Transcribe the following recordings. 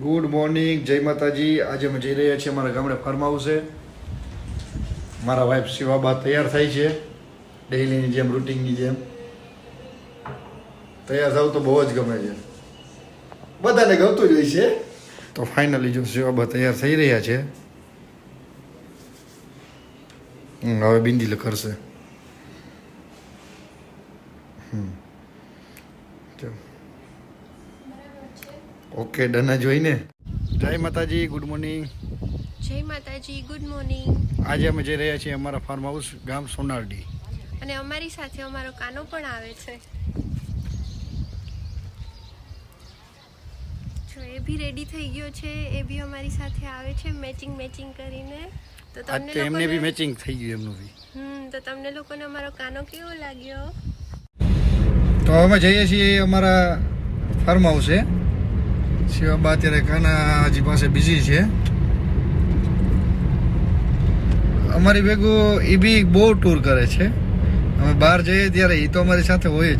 Good morning જય માતાજી આજે અમે જઈ રહ્યા છીએ અમારા ગામડે ફાર્મ હાઉસે મારા વાઈફ શિવાબા તૈયાર થાય છે ડેઈલીની જેમ રૂટિનની જેમ. તૈયાર થવું તો બહુ જ ગમે છે. બધાને ગમતું જ હોય છે. તો ફાઇનલી જો શિવાબા તૈયાર થઈ રહ્યા છે. હવે બિંદી કરશે. ઓકે ડન જોઈને. જય માતાજી ગુડ મોર્નિંગ જય માતાજી ગુડ મોર્નિંગ આજે અમે જઈ રહ્યા છીએ અમારા ફાર્મ હાઉસ ગામ સોનારડી. અને અમારી સાથે અમારો કાનો પણ આવે છે. જો એ બી રેડી થઈ ગયો છે એ બી અમારી સાથે આવે છે મેચિંગ મેચિંગ કરીને. તો તમને એમને બી મેચિંગ થઈ ગયું એમનું બી. હમ તો તમને લોકોને અમારો કાનો કેવો લાગ્યો? તો અમે જઈએ છીએ અમારા ફાર્મ હાઉસે શિવાબા અત્યારે કાનાજી પાસે બિઝી છે. અમારી ભેગું એ બી બહુ ટૂર કરે છે. અમે બહાર જઈએ ત્યારે એ તો અમારી સાથે હોય જ.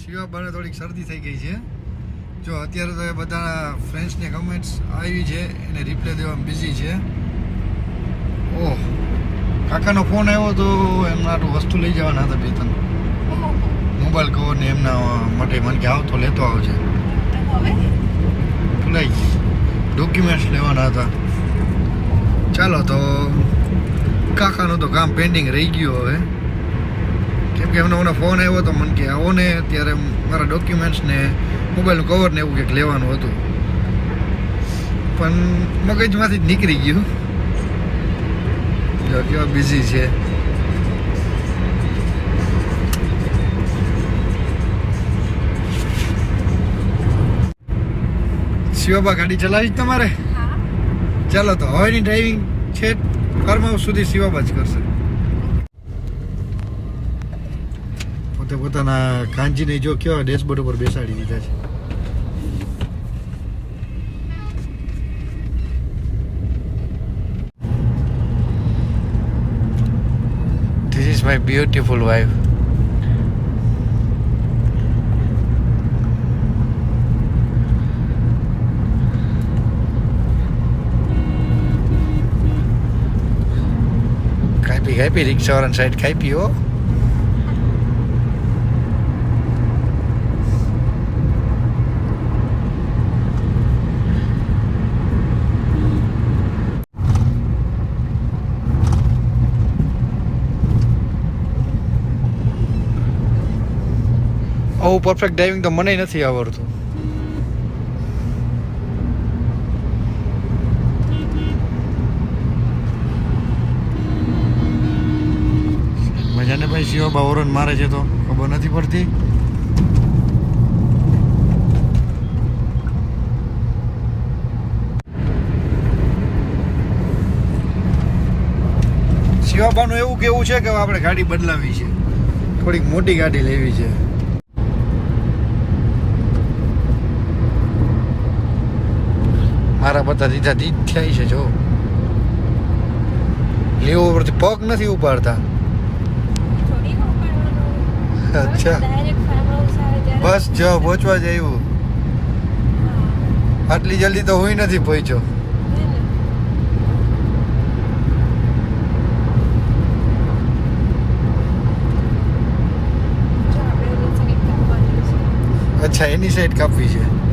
શિવાબાને થોડીક શરદી થઈ ગઈ છે. જો અત્યારે તો એ બધા ફ્રેન્ડ્સની કમેન્ટ્સ આવી છે, એને રિપ્લે દેવામાં બિઝી છે. ઓહ. કાકાનો ફોન આવ્યો તો એમના વસ્તુ લઈ જવાના હતા બે ત્રણ. મોબાઈલ કવર ને એમના માટે મને કે આવતો લેતો આવજે. લઈ ડોક્યુમેન્ટ્સ લેવાના હતા. ચાલો તો, કાકાનું તો કામ પેન્ડિંગ રહી ગયું હવે. કેમ કે એમનો મને ફોન આવ્યો તો મને કે આવો ને, ત્યારે મારા ડોક્યુમેન્ટ્સ ને, મોબાઈલનું કવર ને એવું કંઈક લેવાનું હતું. પણ મગજમાંથી જ નીકળી ગયું. જો કેવા બિઝી છે. શિવાબા ગાડી ચલાવી તમારે? ચાલો તો હવેની ડ્રાઇવિંગ છે ફાર્મ સુધી શિવાબા જ કરશે. પોતે પોતાના કાંજીને જો કેવા ડેશબોર્ડ ઉપર બેસાડી દીધા છે. is my beautiful wife. Happy, happy rickshaw on. આવું પરફેક્ટ ડ્રાઇવિંગ તો મને નથી આવડતું. મજાને ભાઈ શિવા બાવરન મારે છે તો ખબર નથી પડતી. શિવાબાનું એવું કેવું છે કે આપણે ગાડી બદલાવી છે. થોડીક મોટી ગાડી લેવી છે. મારા બધા દીધા દીધ થાય છે જો. લેવો પરથી પગ નથી ઉપાડતા. અચ્છા. બસ જો પહોંચવા જ આવ્યું. આટલી જલ્દી તો હું નથી પહોંચ્યો. અચ્છા એની સાઈડ કાપવી છે.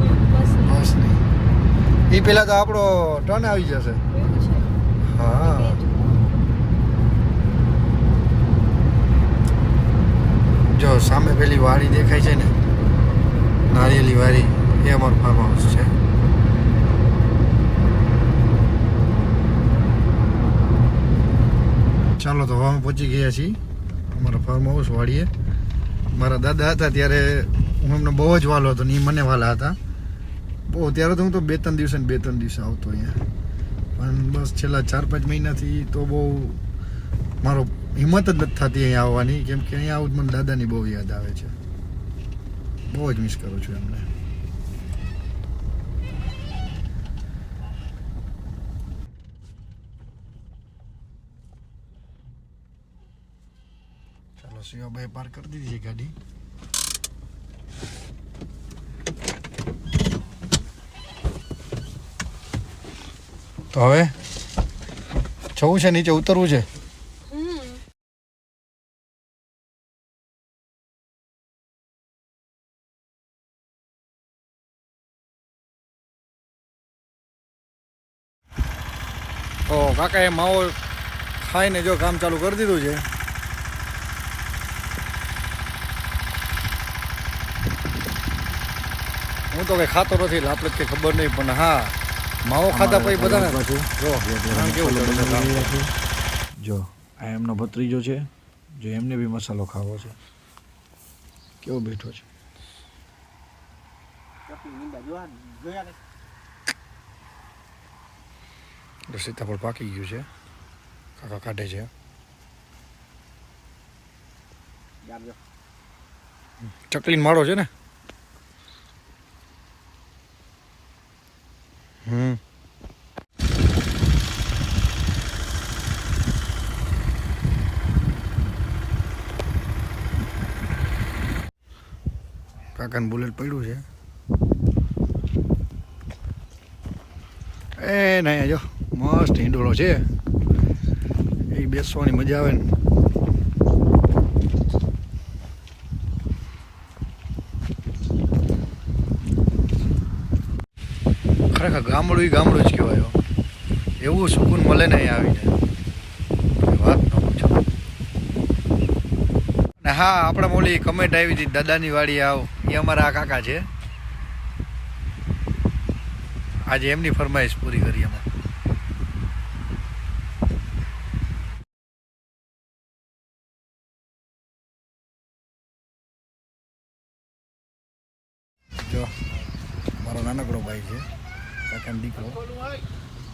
એ પેલા તો આપણો ટર્ન આવી જશે. હા. જો સામે પેલી વાડી દેખાય છે ને, નારિયેલી વાડી એ અમારું ફાર્મ હાઉસ છે. ચાલો તો હવે અમે પહોંચી ગયા છીએ અમારા ફાર્મ હાઉસ વાડીએ મારા દાદા હતા ત્યારે હું એમને બહુ જ વાલો હતો ને એ મને વાલા હતા. ત્યારે તો હું તો બે ત્રણ દિવસે બે ત્રણ દિવસે આવતો અહીંયા. પણ બસ છેલ્લા ચાર પાંચ મહિનાથી તો બહુ મારો હિંમત જ નથી થતી અહીંયા આવવાની. કેમ કે અહીંયા આવું મને દાદાની બહુ યાદ આવે છે. બહુ જ મિસ કરું છું એમને. ચાલો શિવાભાઈ પાર્ક કરી દીધી છે ગાડી. તો હવે જવું છે નીચે, ઉતરવું છે? તો તો કાકાએ માવો ખાઈને જો કામ ચાલુ કરી દીધું છે. હું તો કઈ ખાતો નથી એટલે આપણે કઈ ખબર નહીં, પણ હા માવો ખાધા પછી બધાને? જો. જો આ એમનો ભત્રીજો છે જો એમને બી મસાલો ખાવો છે. કેવો બેઠો છે. સીતાફળ પાકી ગયું છે. કાકા કાઢે છે. ચકલીન માળો છે ને? હમ. કાકાને બુલેટ પડ્યું છે. એ નહીં, જો, મસ્ત હિંડોળો છે. એ બેસવાની મજા આવે ને. ખરેખર ગામડું ગામડું જ કહેવાય એવું સુકૂન મળે ને અહીંયા આવીને. હા, આપણે મોલી કમેન્ટ આવી હતી, દાદાની વાડી આવ. એ અમારા કાકા છે. આજે એમની ફરમાઈશ પૂરી કરી અમે જો, મારો નાનકડો ભાઈ છે. કાકાનો દીકરો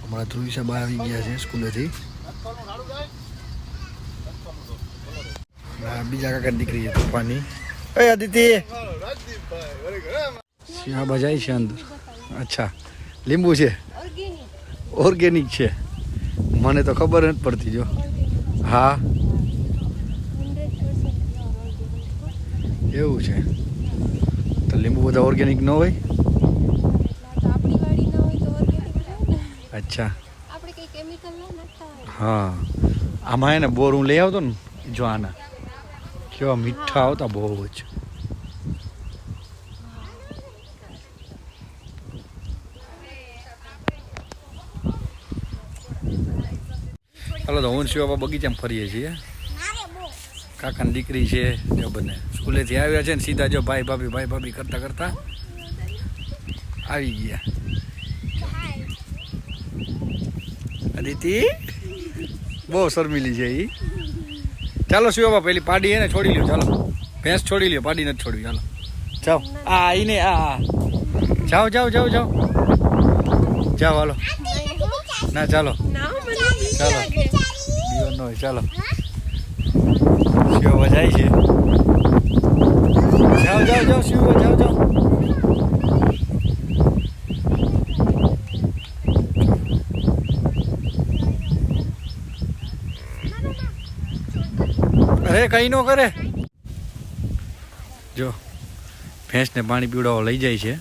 હમણાં ધ્રુવી સાહેબ આવી ગયા છે સ્કૂલેથી. બીજા કાકાની દીકરી છે તોફાની એ અદિતિ શિયા જાય છે અંદર. અચ્છા. લીંબુ છે? ઓર્ગેનિક છે. મને તો ખબર નથી પડતી, જો. હા. એવું છે. તો લીંબુ બધા ઓર્ગેનિક ન હોય આપણી વાડી ના હોય તો ઓર્ગેનિક ને અચ્છા. આપણે કઈ કેમિકલ ના નાખતા હા. આમાં એને બોર હું લઈ આવતો ને જો આના. કેવા મીઠા આવતા બહુ જ. ચાલો તો હું શિવા બગીચામાં ફરીએ છીએ. કાકાની દીકરી છે જો બંને સ્કૂલેથી આવ્યા છે ને સીધા જો ભાઈ ભાભી ભાઈ ભાભી કરતા કરતા આવી ગયા. અદિતિ બહુ શરમીલી છે એ ચાલો શિવાબા પેલી પાડી એને છોડી લ્યો, ચાલો. ભેંસ છોડી લ્યો, પાડી નથી છોડવી, ચાલો. જાઓ. આ એને આ. જાઓ જાઓ જાઓ જાઓ. જાઓ, હાલો. ના, ચાલો. ચાલો. ચાલો. શિવ જાય છે. જાઓ જાઓ જાઓ, શિવ જાઓ. જાઓ અરે કઈ નો કરે જો ભેંસને પાણી પીવડાવવા લઈ જાય છે.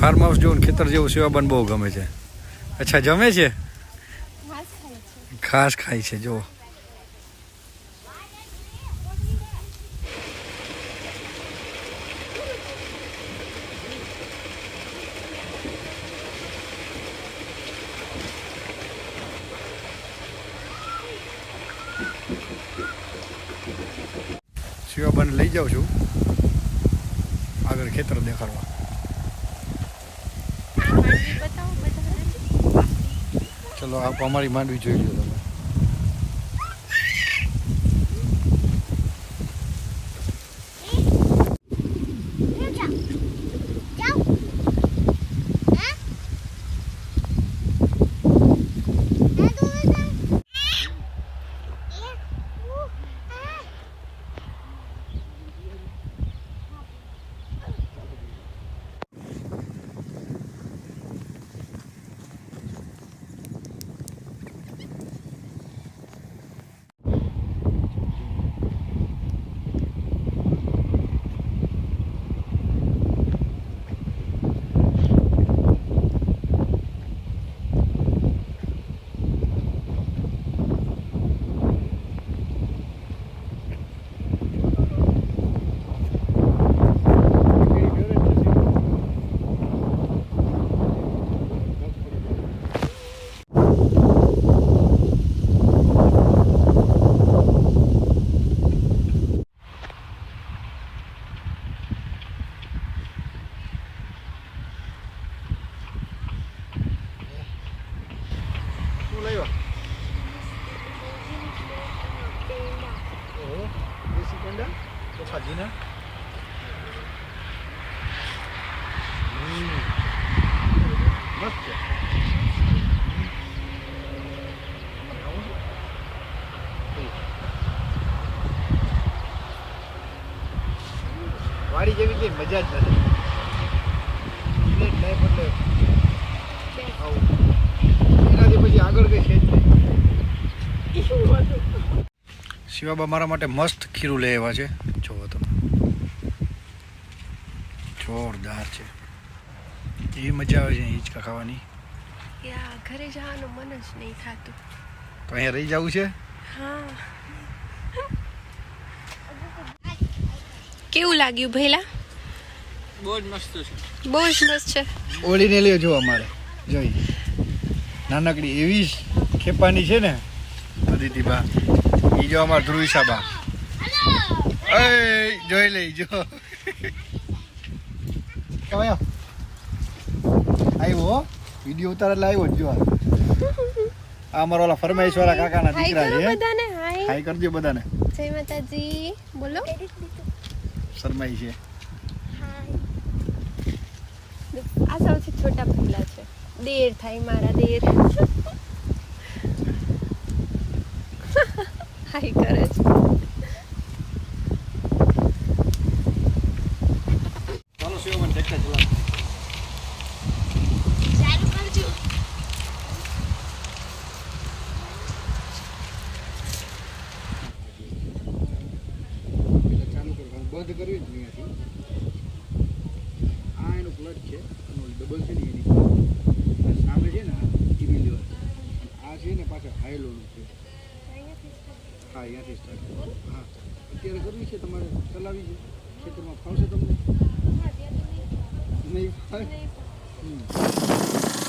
ફાર્મ હાઉસ જેવું ખેતર જેવું સેવાબન બહુ ગમે છે. અચ્છા જમે છે? ઘાસ ખાય છે. ઘાસ શિવાબાને લઈ જાઉં છું. આગળ ખેતર દેખાડવા. ચલો આપ અમારી માંડવી જોઈ લો કઈ મજા જ નથી. વિલેજ લાઈફ એટલે આવું. એનાથી પછી આગળ કઈ છે જ નહીં. શિવાબા મારા માટે મસ્ત ખીરું લઈ આવ્યા છે. જોવો તમે. જોરદાર છે. એવી મજા આવે છે હિંચકા ખાવાની. યા ઘરે જવાનું મન જ નહીં થતું. તો અહીંયા રહી જવું છે? હા. કેવું લાગ્યું ભૈલા? બહુ જ મસ્ત છે. બહુ જ મસ્ત છે. ઓળીને લ્યો જો અમારે. જોઈ. નાનકડી એવી જ ખેપાની છે ને. અદિતિબા એ જો અમાર ધ્રુવિસાબા એ જોઈ લઈ જો. કયો આવ્યો વીડિયો ઉતાર એટલે આવ્યો જ આ. અમારા ઓલા ફરમાઈશ વાળા કાકાના હાય દીકરા છે. બધાને હાય હાઈ કરજો બધાને. જય માતાજી. બોલો. શરમાઈ છે. આ સૌથી છોટા ભૂલા છે. દેર થાય મારા દેર. હાઈ કરે છે. બંધ કરવી જ નહીં આ એનું બ્લડ છે. ડબલ છે ને એની સામે છે ને ટીવી લેવલ આ છે ને પાછળ હાઈ લોનું છે. હા અહીંયાથી સ્ટાર્ટ હા. અત્યારે કરવી છે તમારે ચલાવી છે? ખેતરમાં ફાવશે તમને? નહીં ફાવે. હમ.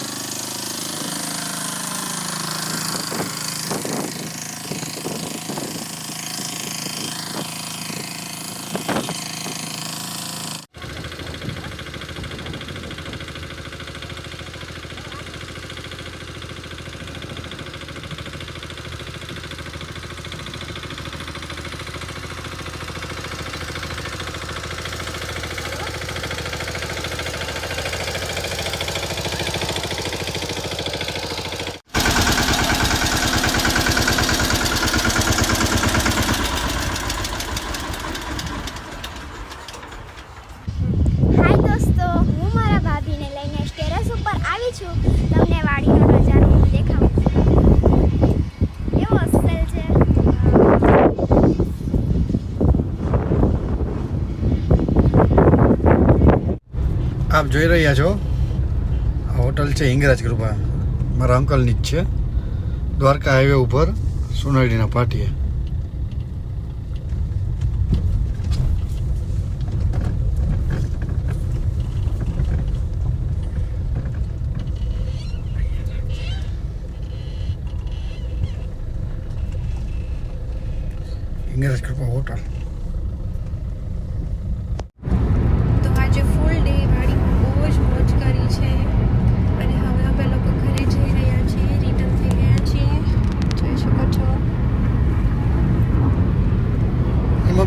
હાય દોસ્તો હું મારા ભાભીને લઈને ટેરેસ ઉપર આવી છું તમને વાડીનો નજારો હું દેખાડું કેવો અસલ છે આપ જોઈ રહ્યા છો? આ હોટલ છે હિંગરાજ કૃપા. મારા અંકલની જ છે. દ્વારકા હાઈવે ઉપર સોનાડીના પાટીએ હિંગરાજ કૃપા હોટલ.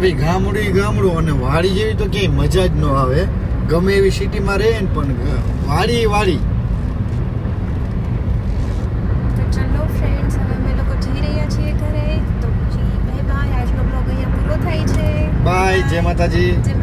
બી ગામડું ગામડું અને વાડી જેવી તો ક્યાંય મજા જ ન આવે. ગમે એવી સિટીમાં રહે ને પણ વાડી વાડી. તો ચલો ફ્રેન્ડ્સ હવે અમે લોકો જઈ રહ્યા છીએ ઘરે. તો પછી બાય જય માતાજી.